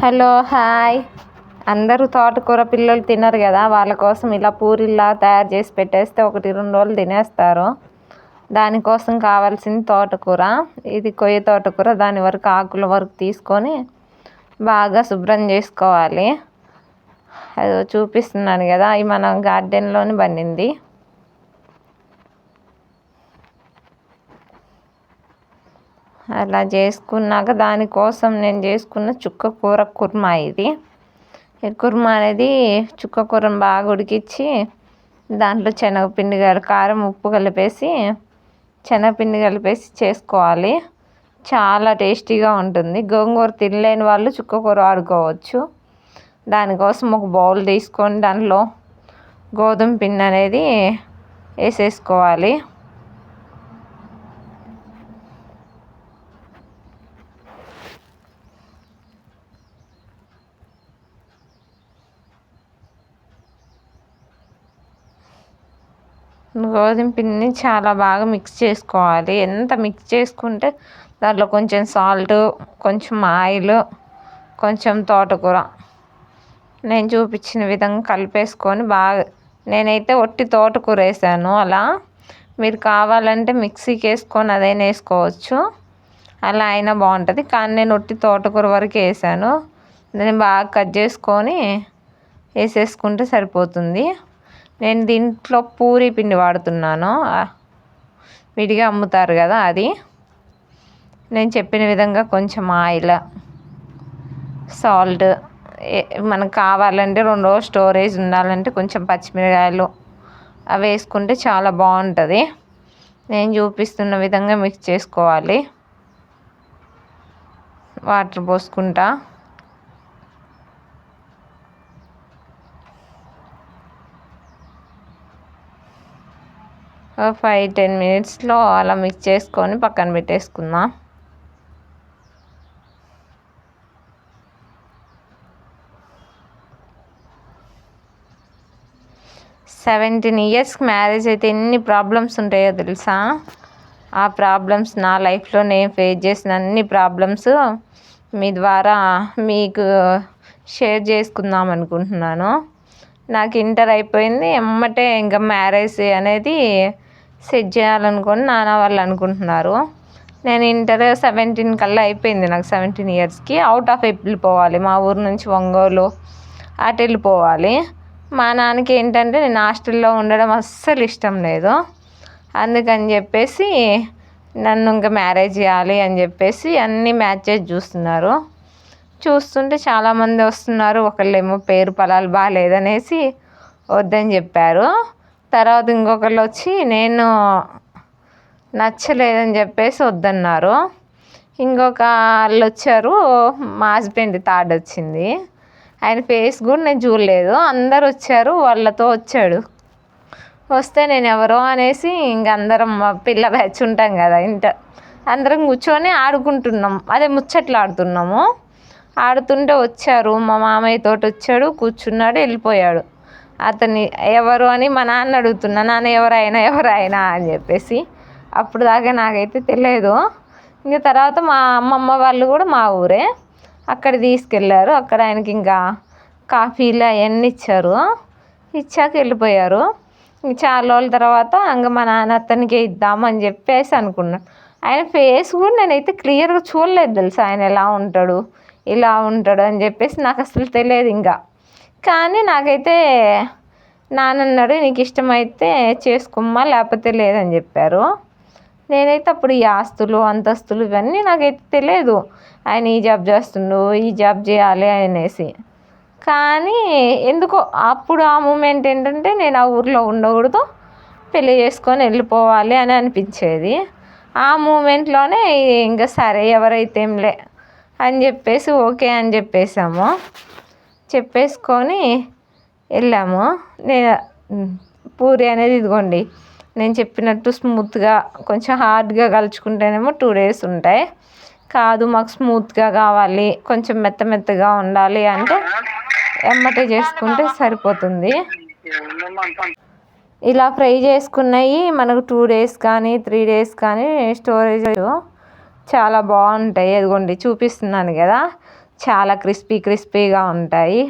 Hello hi. అందరూ తోటకూర పిల్లలు తినరు కదా వాళ్ళ కోసం ఇలా పూరిలా తయారు చేసి పెట్టేస్తే ఒకటి రెండు రోజులు తినేస్తారు. దానికోసం కావాల్సింది తోటకూర. ఇది కొయ్య తోటకూర దాని వరకు ఆకుల వరకు తీసుకొని బాగా శుభ్రం చేసుకోవాలి. అది చూపిస్తున్నాను కదా అవి మన గార్డెన్లోని పండింది. అలా చేసుకున్నాక దానికోసం నేను చేసుకున్న చుక్క కూర కుర్మా ఇది. కుర్మా అనేది చుక్క కూరను బాగా ఉడికించి దాంట్లో శనగపిండి కారం ఉప్పు కలిపేసి శనగపిండి కలిపేసి చేసుకోవాలి. చాలా టేస్టీగా ఉంటుంది. గోంగూర తినలేని వాళ్ళు చుక్క కూర వాడుకోవచ్చు. దానికోసం ఒక బౌల్ తీసుకొని దాంట్లో గోధుమ పిండి అనేది వేసేసుకోవాలి. గోధుమ పిండిని చాలా బాగా మిక్స్ చేసుకోవాలి. ఎంత మిక్స్ చేసుకుంటే దాంట్లో కొంచెం సాల్ట్ కొంచెం ఆయిల్ కొంచెం తోటకూర. నేను చూపించిన విధంగా కలిపేసుకొని బాగా నేనైతే ఒట్టి తోటకూర వేసాను. అలా మీరు కావాలంటే మిక్సీకి వేసుకొని అదైనా వేసుకోవచ్చు. అలా అయినా బాగుంటుంది. కానీ నేను ఒట్టి తోటకూర వరకు వేసాను. దాన్ని బాగా కట్ చేసుకొని వేసేసుకుంటే సరిపోతుంది. నేను దీంట్లో పూరి పిండి వాడుతున్నాను. విడిగా అమ్ముతారు కదా అది. నేను చెప్పిన విధంగా కొంచెం ఆయిల్ సాల్ట్ మనకు కావాలంటే రెండు రోజులు స్టోరేజ్ ఉండాలంటే కొంచెం పచ్చిమిరకాయలు అవి వేసుకుంటే చాలా బాగుంటుంది. నేను చూపిస్తున్న విధంగా మిక్స్ చేసుకోవాలి. వాటర్ పోసుకుంటా. ఫైవ్ టెన్ మినిట్స్లో అలా మిక్స్ చేసుకొని పక్కన పెట్టేసుకుందాం. సెవెంటీన్ ఇయర్స్కి మ్యారేజ్ అయితే ఎన్ని ప్రాబ్లమ్స్ ఉంటాయో తెలుసా? ఆ ప్రాబ్లమ్స్ నా లైఫ్లో నేను ఫేస్ చేసిన అన్ని ప్రాబ్లమ్స్ మీ ద్వారా మీకు షేర్ చేసుకుందాం అనుకుంటున్నాను. నాకు ఇంటర్ అయిపోయింది. ఎమ్మటే ఇంకా మ్యారేజ్ అనేది సెట్ చేయాలనుకొని నాన్న వాళ్ళు అనుకుంటున్నారు. నేను ఇంటర్ సెవెంటీన్ కల్లా అయిపోయింది నాకు సెవెంటీన్ ఇయర్స్కి. అవుట్ ఆఫ్ వెళ్ళిపోవాలి మా ఊరు నుంచి ఒంగోలు అటు వెళ్ళిపోవాలి. మా నాన్నకి ఏంటంటే నేను హాస్టల్లో ఉండడం అస్సలు ఇష్టం లేదు. అందుకని చెప్పేసి నన్ను ఇంకా మ్యారేజ్ చేయాలి అని చెప్పేసి అన్ని మ్యాచెస్ చూస్తున్నారు. చూస్తుంటే చాలామంది వస్తున్నారు. ఒకళ్ళేమో పేరు పొలాలు బాగాలేదనేసి వద్దని చెప్పారు. తర్వాత ఇంకొకళ్ళు వచ్చి నేను నచ్చలేదని చెప్పేసి వద్దన్నారు. ఇంకొక వాళ్ళు వచ్చారు మా హస్బెండ్ థర్డ్ వచ్చింది. ఆయన ఫేస్ కూడా నేను చూడలేదు. అందరు వచ్చారు వాళ్ళతో వచ్చాడు. వస్తే నేను ఎవరో? అనేసి ఇంక అందరం పిల్ల బ్యాచ్ ఉంటాం కదా ఇంట అందరం కూర్చొని ఆడుకుంటున్నాం. అదే ముచ్చట్లు ఆడుతున్నాము. ఆడుతుంటే వచ్చారు మా మామయ్య తోటి వచ్చాడు కూర్చున్నాడు వెళ్ళిపోయాడు. అతన్ని ఎవరు అని మా నాన్న అడుగుతున్నా నాన్న ఎవరైనా ఎవరైనా అని చెప్పేసి అప్పుడు దాకా నాకైతే తెలియదు. ఇంకా తర్వాత మా అమ్మమ్మ వాళ్ళు కూడా మా ఊరే. అక్కడ తీసుకెళ్ళారు. అక్కడ ఆయనకి ఇంకా కాఫీలు అవన్నీ ఇచ్చారు. ఇచ్చాక వెళ్ళిపోయారు. చాలా రోజుల తర్వాత ఇంకా మా నాన్న అతనికి ఇద్దామని చెప్పేసి అనుకున్నాను ఆయన ఫేస్ కూడా నేనైతే క్లియర్గా చూడలేదు తెలుసా ఆయన ఎలా ఉంటాడు ఇలా ఉంటాడు అని చెప్పేసి నాకు అసలు తెలియదు ఇంకా. కానీ నాకైతే నాన్న అన్నాడు నీకు ఇష్టమైతే చేసుకోమ్మా లేకపోతే లేదని చెప్పారు. నేనైతే అప్పుడు ఈ ఆస్తులు అంతస్తులు ఇవన్నీ నాకైతే తెలియదు. ఆయన ఈ జాబ్ చేస్తుండు ఈ జాబ్ చేయాలి అనేసి. కానీ ఎందుకో అప్పుడు ఆ మూమెంట్ ఏంటంటే నేను ఆ ఊర్లో ఉండకూడదు పెళ్ళి చేసుకొని వెళ్ళిపోవాలి అని అనిపించేది. ఆ మూమెంట్లోనే ఇంకా సరే ఎవరైతే ఏంలే అని చెప్పేసి ఓకే అని చెప్పేసాము. చెప్పేసుకొని వెళ్ళాము. నేను పూరి అనేది ఇదిగోండి నేను చెప్పినట్టు స్మూత్గా కొంచెం హార్డ్గా కలుచుకుంటేనేమో టూ డేస్ ఉంటాయి. కాదు మాకు స్మూత్గా కావాలి కొంచెం మెత్త మెత్తగా ఉండాలి అంటే ఎమ్మటే చేసుకుంటే సరిపోతుంది. ఇలా ఫ్రై చేసుకున్నవి మనకు టూ డేస్ కానీ త్రీ డేస్ కానీ స్టోరేజ్ చాలా బాగుంటాయి. అదిగోండి చూపిస్తున్నాను కదా. చాలా క్రిస్పీ క్రిస్పీగా ఉంటాయి.